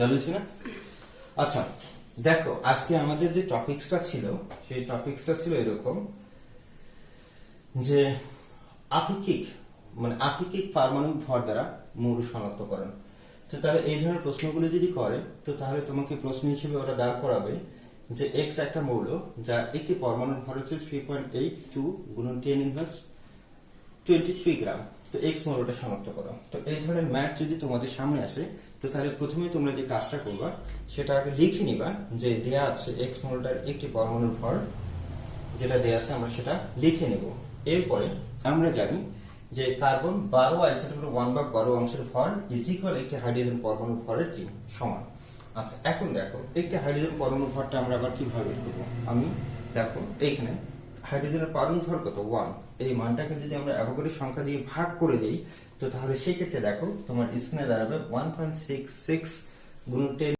চালু হয়েছে না? আচ্ছা দেখো, আজকে আমাদের যে টপিকসটা ছিল, সেই টপিকসটা ছিল এরকম যে আপেক্ষিক মানে আপেক্ষিক পারমাণবিক ভর দ্বারা মৌল শনাক্তকরণ তো তাহলে এই ধরনের প্রশ্নগুলো যদি করে, তো তাহলে তোমাকে প্রশ্ন হিসেবে ওরা দাঁড় করাবে যে এক্স একটা মৌল যা একটি পরমাণুর ভর হচ্ছে থ্রি পয়েন্ট এইট টু গুণন ten inverse twenty three gram তো এক্স মৌলটা শনাক্ত করো। তো এই ধরনের ম্যাথ যদি তোমাদের সামনে আসে, তো তাহলে প্রথমে তোমরা যে কাজটা করবা, সেটা আগে লিখে নিবা যে দেয়া আছে এক্স মৌলটার একটি পরমাণুর ভর, যেটা দেয়া আছে আমরা সেটা লিখে নেব। এরপরে আমরা জানি যে কার্বন বারো আইসোটোপের ওয়ান ভাগ বারো অংশের ভর ইজ ইকুয়াল একটি হাইড্রোজেন পরমাণু ভরের কি? সমান। আচ্ছা এখন দেখো, একটি হাইড্রোজেন পরমাণু ভরটা আমরা আবার কীভাবে করব? আমি দেখো, এইখানে হাইড্রোজেনের ভর কত ওয়ান এই মানটাকে যদি আমরা অ্যাভোগাড্রো সংখ্যা দিয়ে ভাগ করে দিই, তো তাহলে সেক্ষেত্রে দেখো তোমার স্ক্রিনে দাঁড়াবে ওয়ান পয়েন্ট সিক্স সিক্স গুণ টেন